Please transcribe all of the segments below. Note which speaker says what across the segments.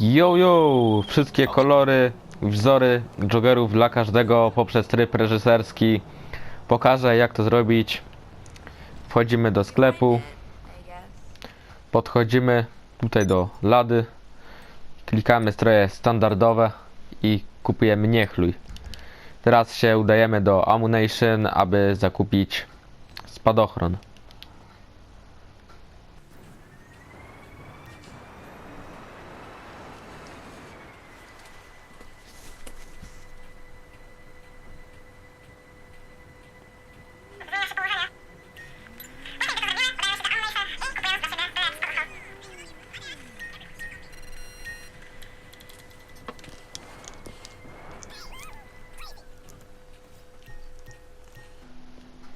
Speaker 1: Yo, yo! Wszystkie kolory, wzory joggerów dla każdego poprzez tryb reżyserski. Pokażę jak to zrobić. Wchodzimy do sklepu, podchodzimy tutaj do lady, klikamy stroje standardowe i kupujemy niechluj. Teraz się udajemy do Ammunition, aby zakupić spadochron.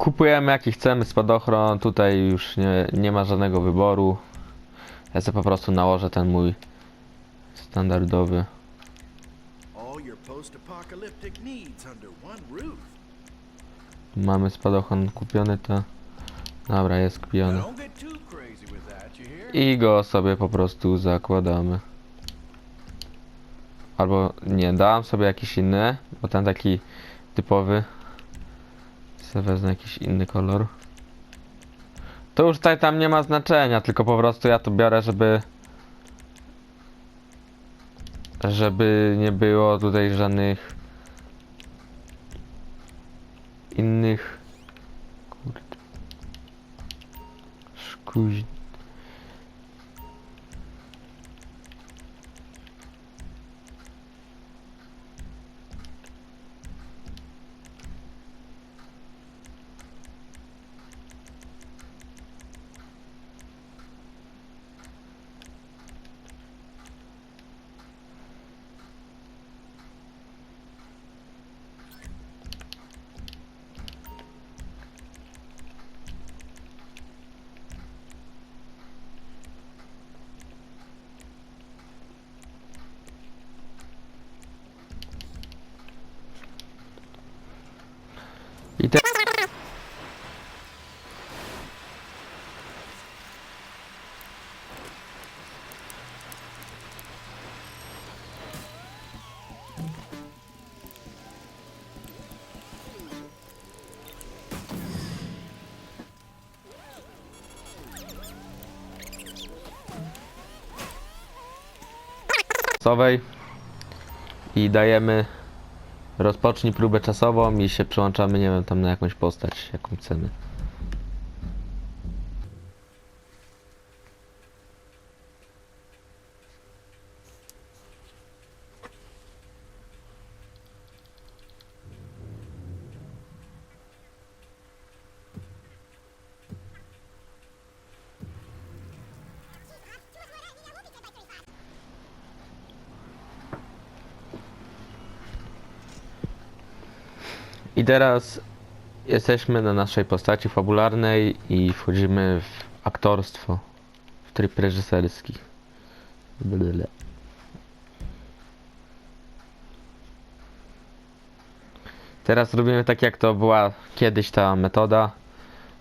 Speaker 1: Kupujemy jaki chcemy spadochron, tutaj już nie, nie ma żadnego wyboru. Ja sobie po prostu nałożę ten mój standardowy. Mamy spadochron kupiony, to... Dobra, jest kupiony. I go sobie po prostu zakładamy. Albo nie, dałem sobie jakiś inny, bo ten taki typowy. Sobie wezmę jakiś inny kolor. To już tutaj tam nie ma znaczenia, tylko po prostu ja to biorę, żeby żeby nie było tutaj żadnych innych kurde szkuź I te... I dajemy Rozpocznij próbę czasową i się przełączamy, nie wiem, tam na jakąś postać, jaką chcemy. I teraz jesteśmy na naszej postaci fabularnej i wchodzimy w aktorstwo, w tryb reżyserski. Blele. Teraz robimy tak jak to była kiedyś ta metoda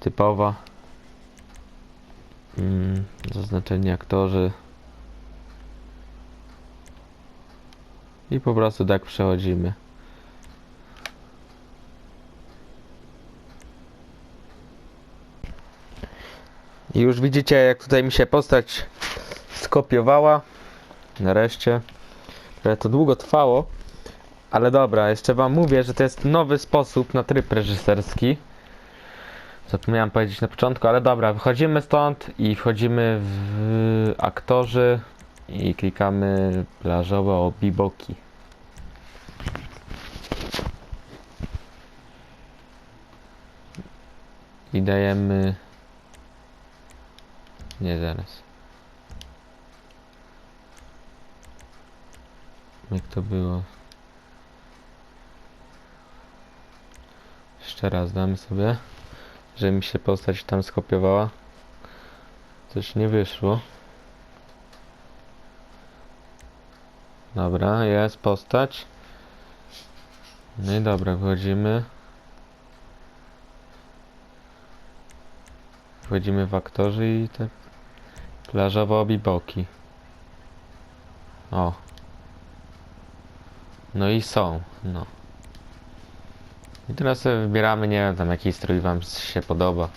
Speaker 1: typowa. Mm, zaznaczenie aktorzy. I po prostu tak przechodzimy. I już widzicie, jak tutaj mi się postać skopiowała. Nareszcie. To długo trwało. Ale dobra, jeszcze wam mówię, że to jest nowy sposób na tryb reżyserski. Zapomniałem powiedzieć na początku, ale dobra, wychodzimy stąd i wchodzimy w aktorzy i klikamy plażowe o biboki. I dajemy nie, zaraz. Jak to było? Jeszcze raz damy sobie, że mi się postać tam skopiowała. Coś nie wyszło. Dobra, jest postać. No i dobra, wchodzimy. Wchodzimy w aktorzy i te plażowe obiboki. O. No i są, no. I teraz sobie wybieramy, nie wiem, tam jaki strój wam się podoba.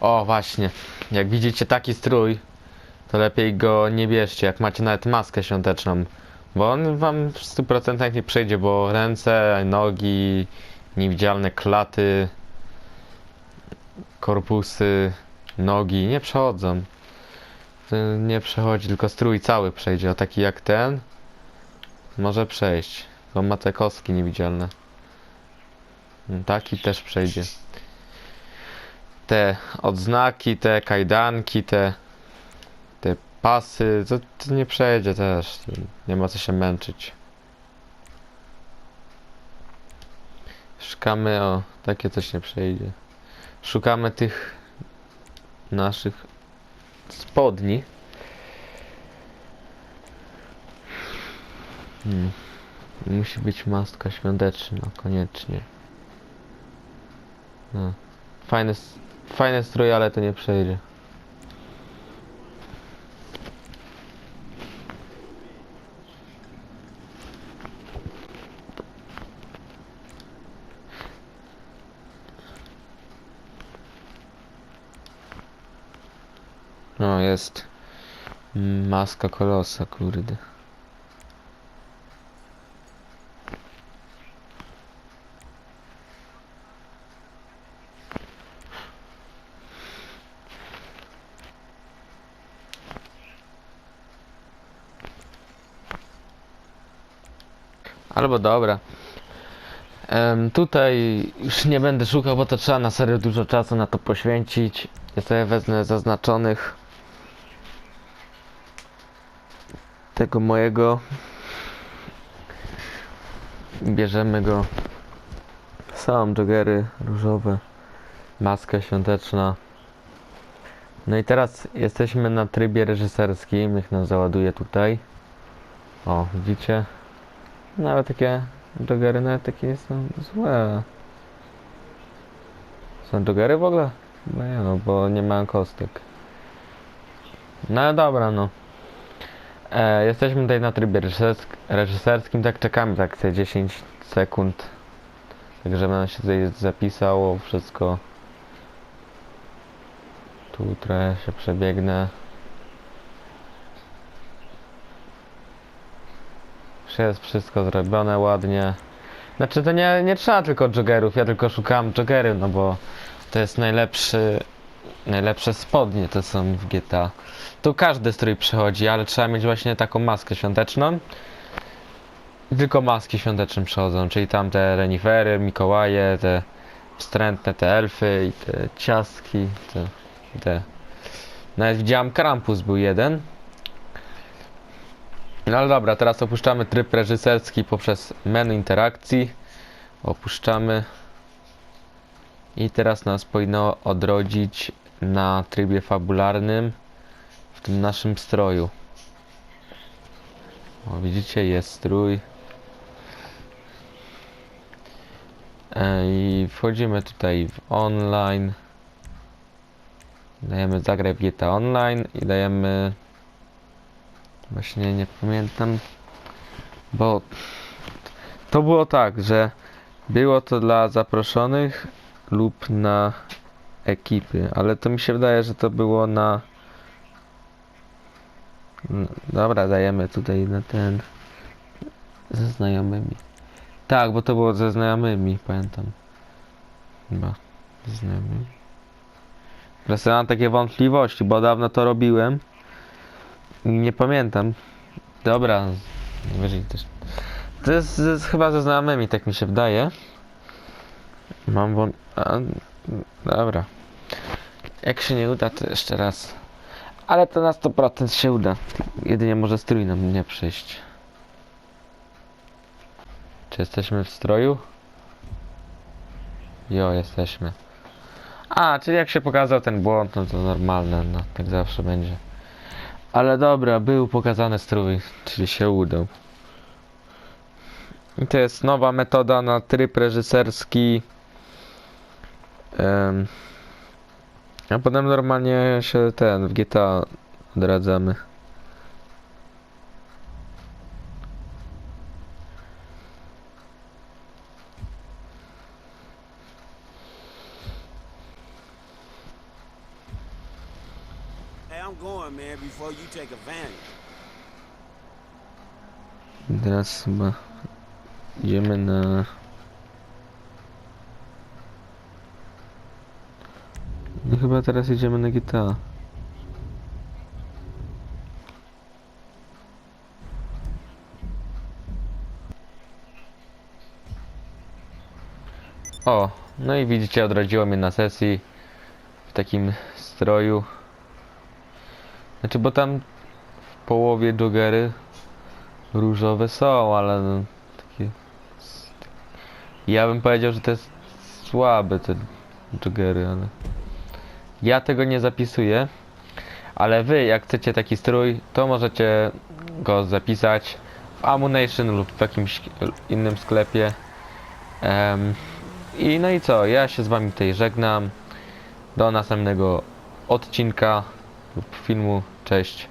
Speaker 1: O, właśnie. Jak widzicie taki strój, to lepiej go nie bierzcie, jak macie nawet maskę świąteczną. Bo on wam w 100% nie przejdzie, bo ręce, nogi, niewidzialne klaty, korpusy, nogi nie przechodzą. Nie przechodzi, tylko strój cały przejdzie, a taki jak ten może przejść. Bo ma te kostki niewidzialne. Taki też przejdzie. Te odznaki, te kajdanki, te te pasy, to, to nie przejdzie też. Nie ma co się męczyć. Szukamy, o, takie coś nie przejdzie. Szukamy tych naszych spodni. Hmm. Musi być maska świąteczna, koniecznie. No. Fajne, fajne strój, ale to nie przejdzie. No, jest maska kolosa, kurde. Albo dobra. Em, tutaj już nie będę szukał, bo to trzeba na serio dużo czasu na to poświęcić. Ja sobie wezmę zaznaczonych tego mojego. Bierzemy go. Sam joggery różowe. Maska świąteczna. No i teraz jesteśmy na trybie reżyserskim. Niech nam załaduje tutaj. O, widzicie? Nawet takie joggery nawet takie są złe. Są joggery w ogóle? No nie no, bo nie mają kostek. No dobra, no. E, jesteśmy tutaj na trybie reżysersk reżyserskim, tak czekamy tak te 10 sekund. Tak żeby nam się tutaj zapisało wszystko. Tu trochę się przebiegnę. Już jest wszystko zrobione ładnie. Znaczy to nie, nie trzeba tylko joggerów, ja tylko szukałem joggery, no bo to jest najlepszy, najlepsze spodnie to są w GTA. Tu każdy strój przychodzi, ale trzeba mieć właśnie taką maskę świąteczną. Tylko maski świąteczne przychodzą, czyli tam te renifery, Mikołaje, te wstrętne, te elfy i te ciastki, te, te. Nawet widziałem Krampus był jeden. No ale dobra, teraz opuszczamy tryb reżyserski poprzez menu interakcji. Opuszczamy. I teraz nas powinno odrodzić na trybie fabularnym w tym naszym stroju. O, widzicie, jest strój. E, I wchodzimy tutaj w online. Dajemy zagraj w GTA Online i dajemy Właśnie nie pamiętam, bo to było tak, że było to dla zaproszonych lub na ekipy, ale to mi się wydaje, że to było na N- Dobra, dajemy tutaj na ten ze znajomymi. Tak, bo to było ze znajomymi, pamiętam. Chyba ze znajomymi. Teraz mam takie wątpliwości, bo dawno to robiłem. Nie pamiętam. Dobra, najwyżej też. To jest, to jest chyba ze znajomymi, tak mi się wydaje. Mam wąt... Dobra. Jak się nie uda, to jeszcze raz. Ale to na 100% się uda. Jedynie może strój nam nie przyjść. Czy jesteśmy w stroju? Jo, jesteśmy. A, czyli jak się pokazał ten błąd, no to normalne, no tak zawsze będzie. Ale dobra, był pokazany strój, czyli się udał. I to jest nowa metoda na tryb reżyserski. Um, a potem normalnie się ten w GTA odradzamy. Teraz chyba idziemy na Chyba teraz idziemy na GTA. O, no i widzicie, odrodziło mnie na sesji w takim stroju. Znaczy, bo tam w połowie joggery różowe są, ale no, takie... Ja bym powiedział, że to jest słabe te joggery, ale... Ja tego nie zapisuję, ale wy jak chcecie taki strój, to możecie go zapisać w Ammunition lub w jakimś innym sklepie. Em, I no i co, ja się z wami tutaj żegnam. Do następnego odcinka lub filmu. Cześć.